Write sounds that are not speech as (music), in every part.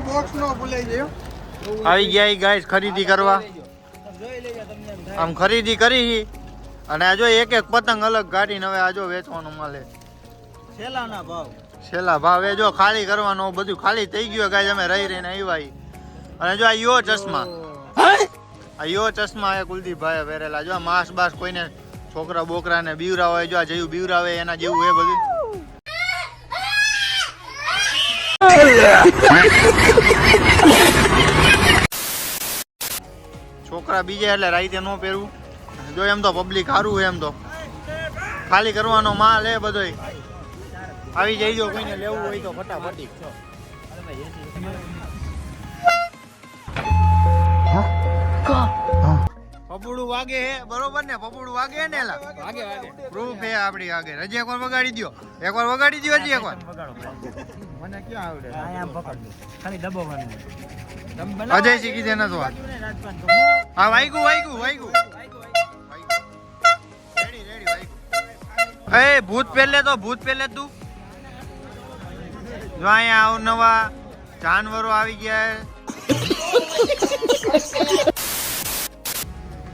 નું બોક્સ નો ભૂલાઈ ગયો. આવી ગયા ગાઈસ ખરીદી કરવા. આમ ખરીદી કરી હી. અને આ જો એક એક પતંગ અલગ કાઢીને હવે આજો વેચવાનું મળે. છેલ્લાના ભાવ. છેલ્લા ભાવે. જો ખાલી કરવાનો બધું ખાલી થઈ ગયું ગાય અમે રહી રહીને આવ્યા અને જો આ યો ચશ્મા. આ યો ચશ્મા એ કુલદીપભાઈ પહેરેલા. જો આ માસ બાસ કોઈને છોકરા બોકરાને બીવરા હોય જો આ જેવું બીવરા હોય એના જેવું એ બધું. (laughs) છોકરા બીજા એટલે રાઈતે ન પહેરવું જો એમ તો પબ્લિક સારું એમ તો. ખાલી કરવાનો માલ એ બધોય. આવી જઈજો કોઈને લેવું હોય તો ફટાફટી. પપુડું વાગે હે બરોબર ને? પપુડું વાગે હે ને વાગે વાગે. પ્રૂફ હે આપડી આગે એક એકવાર વગાડી દ્યો. એકવાર વગાડી દ્યો હજી એકવાર. મને ક્યાં આવડે? આમ પકડ ખાલી. દબાવવાનું અજય શીખી દે નતો આ. હા વાઈગું વાઈગું વાઈગું રેડી રેડી વાઈગું એ ભૂત પહેલે તો ભૂત પહેલે તું જો અહીંયા અવનવા જાનવરો આવી ગયા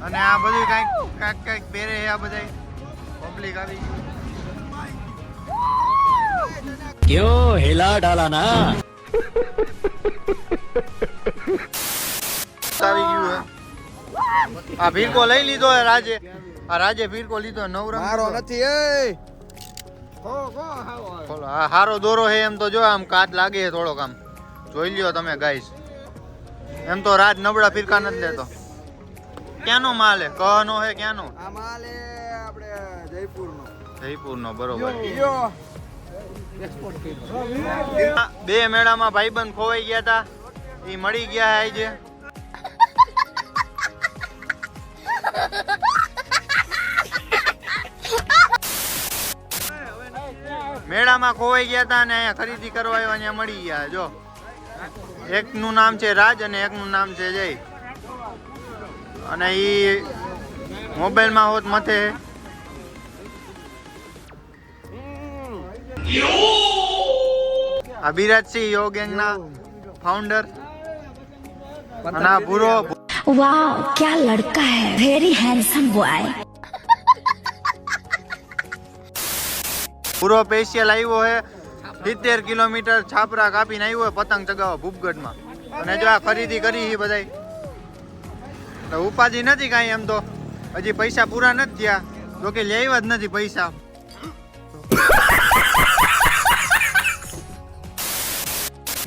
અને આ બધું કાંઈક કાંઈક કાંઈક પહેરે આ બધા પબ્લિક આવી ગયું. क्यों हिला डाला ना આવી ગયું હે આ ભીરકો લઈ લીધો હે રાજે આ રાજે ભીરકો લીધો હે, નવ રંગ મારો લીધો. નથી એ કો કો હાવો બોલો આ હારો દોરો હે એમ તો જો આમ કાટ લાગે છે થોડોક આમ જોઈ લ્યો તમે ગાઈસ એમ તો રાજ નબળા ફિરકા નથી લેતો ક્યાંનો માલ હે કહનો હે ક્યાંનો આ માલ એ આપણે જયપુર નો જયપુર નો બરોબર યો આ બે મેળામાં ભાઈબંધ ખોવાઈ ગયા હતા એ મળી ગયા આજે. મેળામાં ખોવાઈ ગયા હતા અને અહીંયા ખરીદી કરવા આવ્યા અહીંયા મળી ગયા. જો, એકનું નામ છે રાજ અને એકનું નામ છે જય. અને એ મોબાઈલમાં હોત મથે. અભિરાજસિંહ યોગ ગેંગના ફાઉન્ડર અને આ ભૂરો વાવ લડકા હે? વેરી હેન્ડસમ બોય પૂરો પેશિયલ આવ્યો હે. સિત્તેર કિલોમીટર છાપરા કાપીને આવ્યો હે પતંગ ચગાવવા ભૂપગઢમાં. અને જો આ ખરીદી કરી છે બધાય. ઉપાધિ નથી કાંઈ એમ તો. હજી પૈસા પૂરા નથી થયા. જોકે લેવા જ નથી પૈસા.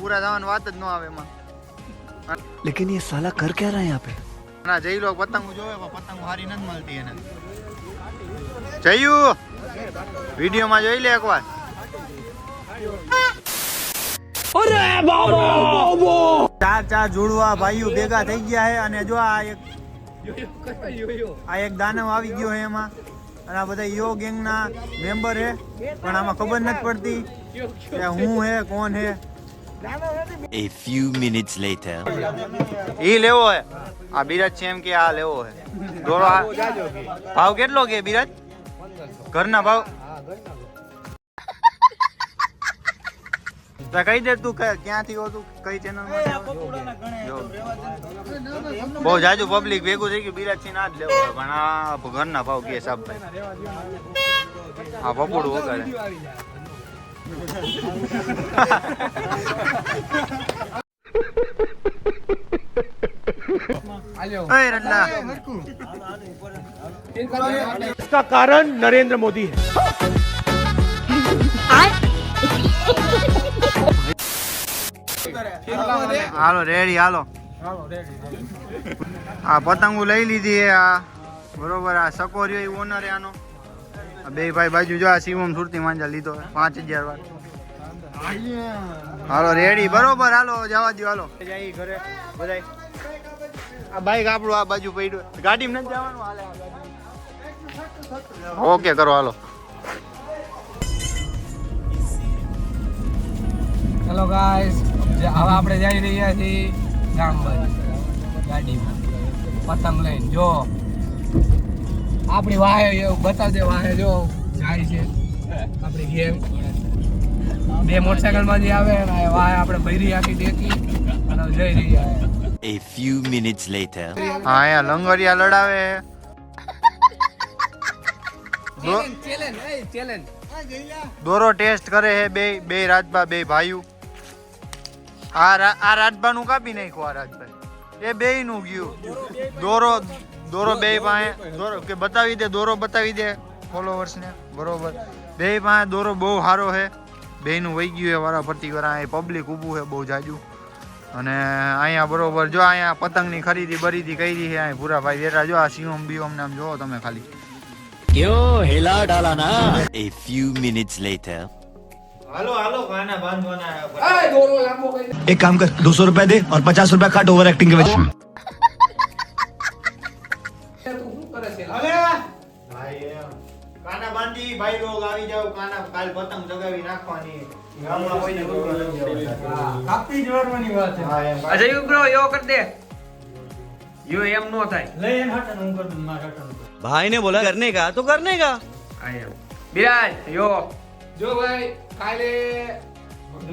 પૂરા થવાની વાત જ ન આવે એમાં. લેકિન એ સાલા કર કે રહે આપે? પે ના જઈ લોક પતંગ જોવે પતંગ હારી નથી મળતી એને. જયું વિડીયોમાં જોઈ લે એકવાર. અરે ચાર ચાર જોડવા ભાઈઓ ભેગા થઈ ગયા છે અને જો આ એક આ એક દાનવ આવી ગયો છે એમાં. અને આ બધા યો ગેંગના મેમ્બર છે પણ આમાં ખબર નથી પડતી કે હું હે કોણ હે. A few minutes later. ઈ લેવો હે. આ બિરાજ છે એમ કે આ લેવો હે. દોરો ભાવ કેટલો કે બિરાજ? ઘરના ભાવ? તો કઈ દે તું ક્યાંથી હો તું? કઈ ચેનલ બહુ જાજુ પબ્લિક ભેગું થઈ ગયું. બિરાજથી ના જ લેવો પણ આ ઘરના ભાવ કે સાહેબ આ પપોડું વગાડે. इसका कारण नरेंद्र मोदी है હાલો રેડી હાલો આ પતંગો લઈ લીધી હે આ બરોબર આ સકોરિયો એ ઓનર આનો આ બે ભાઈ બાજુ જો આ શિવમ સુરતી માંજા લીધો પાંચ હજાર વાર હાલો રેડી બરોબર હાલો જવા દો હાલો. ઘરે આ બાઈક આપણું આ બાજુ પડ્યું ગાડીમાં નથી જવાનું? હાલે ઓકે કરો હાલો. હેલો ગાઈસ હવે આપણે જઈ રહ્યા છીએ ગામ બાજુ. ગાડીમાં. પતંગ લઈને. જો. આપણી વાહે એવું બતાવજે વાહે જો જાય છે આપણી ગેમ બે મોટરસાયકલમાંથી આવે ને વાહે આપણે ભૈરી આખી ટેકી અને જઈ રહી છે. A few minutes later. હા અહીંયા લંગરિયા લડાવે. ચેલેન્જ ચેલેન્જ દોરો ટેસ્ટ કરે હે બે બે રાજભા બે ભાઈઓ. આ આ રાજબાનું કાપી નાખ્યું આ રાજભાઈ. એ બે નું ગયું. દોરો દોરો બે પાસે દોરો કે બતાવી દે દોરો બતાવી દે ફોલોવર્સ ને બરોબર બે પાસે દોરો બહુ સારો છે બે નું વહી ગયું છે વારા ફરતી વાર અહીં પબ્લિક ઊભું છે બહુ જાજુ અને અહીંયા બરોબર જો અહીંયા પતંગની ખરીદી બરીદી કરી છે અહીં પૂરા ભાઈ બેઠા જો આ સિંહમ બીઓમ નામ જોવો તમે ખાલી क्यों हिला डाला ना A few minutes later. હાલો હાલો કાના બાંધવાના આ દોરો લાંબો કરી एक काम कर दो सौ रुपए दे और पचास रुपए काट ओवर एक्टिंग के वजह તું શું કરે છે અલે ભાઈ એમ. કાના બાંધી ભાઈ લોગ આવી જાવ કાના કાલ પતંગ જગાવી નાખવાની. યો એમ નો થાય. ભાઈ ને બોલા કરને કા તો કરને કા આઈ એમ. બિરાજ યો. જો ભાઈ કાલે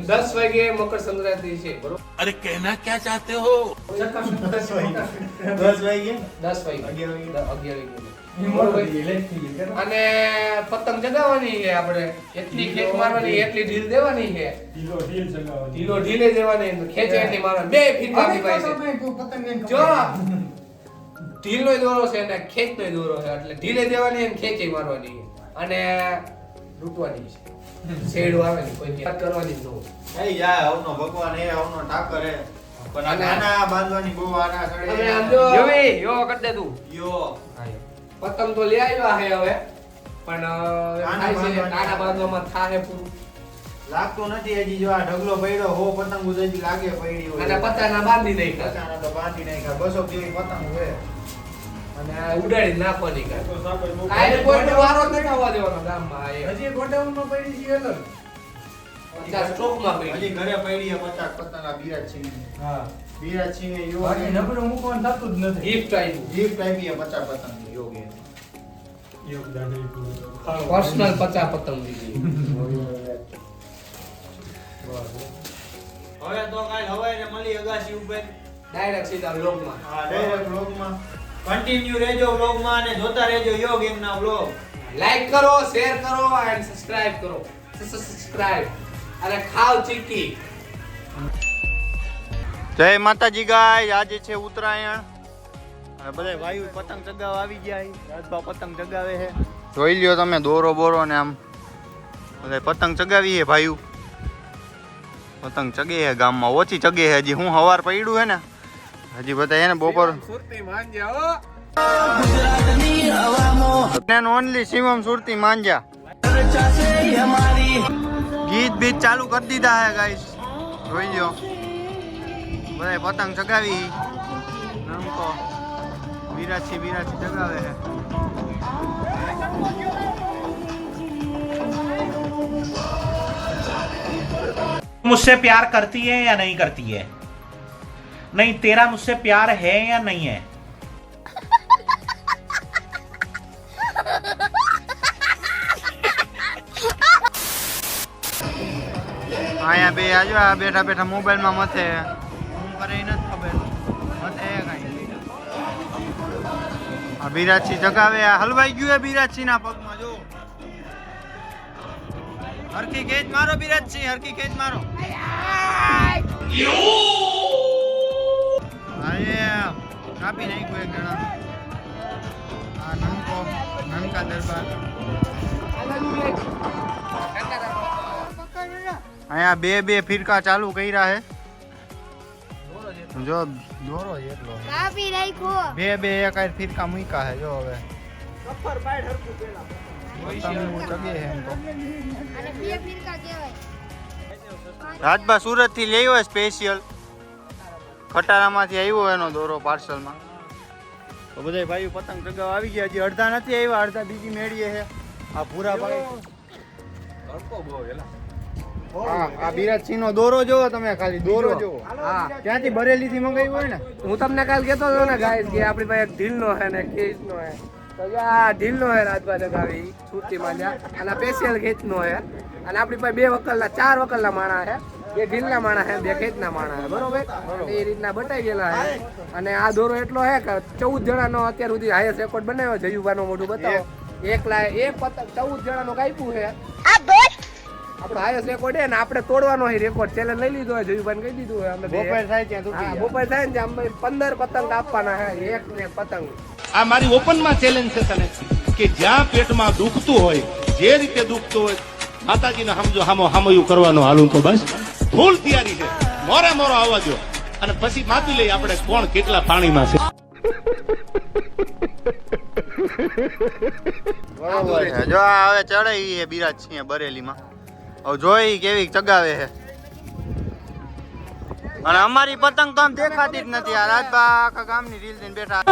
દસ વાગે મકર સંક્રાંતિ છે બરોબર? અરે કહેના ક્યાં ચાહતે હો? દસ વાગે. દસ વાગે? દસ વાગે. અગિયાર વાગે. અને પતંગ જગાવવાની છે આપણે. એટલી ખેંચ મારવાની એટલી ઢીલ દેવાની છે. ઢીલો ઢીલે દેવાની ખેંચે એટલી મારવાની. બે ફીટ પાસે જો. ઢીલો દોરો છે અને ખેંચનો દોરો છે એટલે ઢીલે દેવાની અને ખેંચી મારવાની અને લૂંટવાની છે. શેડું આવે ને કોઈ વાત કરવાની જ ન હોય. થઈ આવનો ભગવાન એ આવનો ઠાકર એ. પણ આ બાંધવાની બહુ આના હવે ચડે યો કર દે તું. યો. પતંગ તો લઈ આવ્યા છે હવે. પણ છે, બાંધવામાં થાહે પૂરું. લાગતો નથી હજી જો આ ઢગલો પડ્યો હો પતંગ હજી લાગે પડી અને હોય પતાના બાંધી નાખ્યા. પતંગના તો બાંધી નાખ્યા. બસો જેવી પતંગ છે? અને આ ઉડાડી નાખવાની કાંઈ. આ વારો જ નથી દેવાનો ગામમાં આ એ. હજી પડી છે અલગ. ત્યાં સ્ટોકમાં પડી. હજી ઘરે પડી પચાસ પતંગ આ વિરાટ હા. વિરાટ સિંહ યોગ નબળું મૂકવાનું થતું જ નથી. ગિફ્ટ આવ્યું ગિફ્ટ આપી છે પચાસ પતંગ યોગે પર્સનલ પચાસ પતંગ દીધી હવે તો કાલ ને મળી અગાસી ઉપર. ડાયરેક્ટ સીધા વ્લોગમાં હા ડાયરેક્ટ વ્લોગમાં કન્ટિન્યુ રહેજો વ્લોગમાં અને જોતા રહેજો યોગ એમના વ્લોગ. લાઈક કરો શેર કરો એન્ડ સબસ્ક્રાઇબ કરો. સબસ્ક્રાઇબ અને ખાવ ચીકી. જય માતાજી ગાય આજે છે ઉત્તરાયણ. અને બધા પતંગ ચગાવવા આવી ગયા. રાજભા પતંગ ચગાવે છે. જોઈ લ્યો તમે દોરો બોરો ને આમ. બધા પતંગ ચગાવી છે ભાઈઓ. પતંગ ચગે છે ગામમાં ઓછી ચગે છે હજી. હું હવાર પડ્યું હે ને હજી બધા એને બપોર સુરતી માંજ્યા હો ઓનલી શિવમ સુરતી માંજા ગીત બીત ચાલુ કરી દીધા હે ગાઈસ જોઈ લ્યો બધા પતંગ ચગાવી નમકો વિરાટથી વિરાટથી ચગાવે છે मुझसे प्यार करती है या नहीं करती है नहीं तेरा मुझसे प्यार है या नहीं है અહીંયા બે આજો આ બેઠા બેઠા મોબાઈલમાં મથે હું કરે ઈ નથી ખબર મથે કાંઈ આ બિરાજસિંહ જગાવે આ હલવાઈ ગયું હે બિરાજસિંહ ના પગમાં જો હરકી ખેંચ મારો બિરાજસિંહ હરકી ખેંચ મારો કાપી નાખ્યું એક જણા આ નમકો નમકા દરબાર અહીંયા બે બે ફિરકા ચાલુ કર્યા હે જો દોરો છે એટલો કાપી નાખો બે બે એક આર ફિરકા મૂક્યા હે જો હવે પતંગ ચગે હે એમ તો અને બે ફિરકા કહેવાય રાજભા સુરતથી લઈ હોય સ્પેશિયલ ખટારામાંથી આવ્યો એનો દોરો પાર્સલમાં. તો બધા ભાઈઓ પતંગ ચગાવ આવી ગયા. હજી અડધા નથી આવ્યા અડધા બીજી મેળીએ છે. આ ભૂરા ભાઈ. હા આ બિરાજસિંહ નો દોરો જોવો તમે ખાલી દોરો જોવો. હા ક્યાંથી બરેલી થી મંગાવ્યું હોય ને? હું તમને કાલ કહેતો હતો ને ગાઈસ કે આપણી પાસે એક ઢીલનો છે ને કેસનો છે. તો આ ઢીલનો હે રાજભા જગાવી સુરતીમાં જા અને સ્પેશિયલ ખેંચનો હે અને આપણી પાસે બે વકલના ચાર વકલના માણા હે બે ઢીલના માણા હે બે ખેંચના માણા હે બરોબર? એ રીતના બટાઈ ગયેલા હે. અને આ દોરો એટલો હે કે ચૌદ જણાનો અત્યાર સુધી હાઈએસ્ટ રેકોર્ડ બનાવ્યો જયુબાનો મોઢું બતાવો. એક લાય એક પતંગ ચૌદ જણાનો કાપ્યું છે આપણો હાઈએસ્ટ રેકોર્ડ હે ને આપણે તોડવાનો હે રેકોર્ડ ચેલેન્જ લઈ લીધો હે જયુભાઈ કહી દીધું હે અમે. બપોર થાય ત્યાં તૂટી બપોર થાય ને ત્યાં અમે પંદર પતંગ કાપવાના હે એક ને પતંગ. આ મારી ઓપનમાં ચેલેન્જ છે તને. કે જ્યાં પેટમાં દુખતું હોય જે રીતે દુખતું હોય માતાજીને સમજો હામો હામયું કરવાનો હાલું તો બસ. ફૂલ તૈયારી છે. મોરે મોરો આવવા અને પછી માપી લઈએ આપણે કોણ કેટલા પાણીમાં છે. બરોબર જો હવે ચડે એ બિરાજ સિંહ બરેલીમાં. હવે જોઈ કેવી ચગાવે છે. અને અમારી પતંગ તો આમ દેખાતી જ નથી. આ રાજભા આખા ગામની રીલ દઈને બેઠા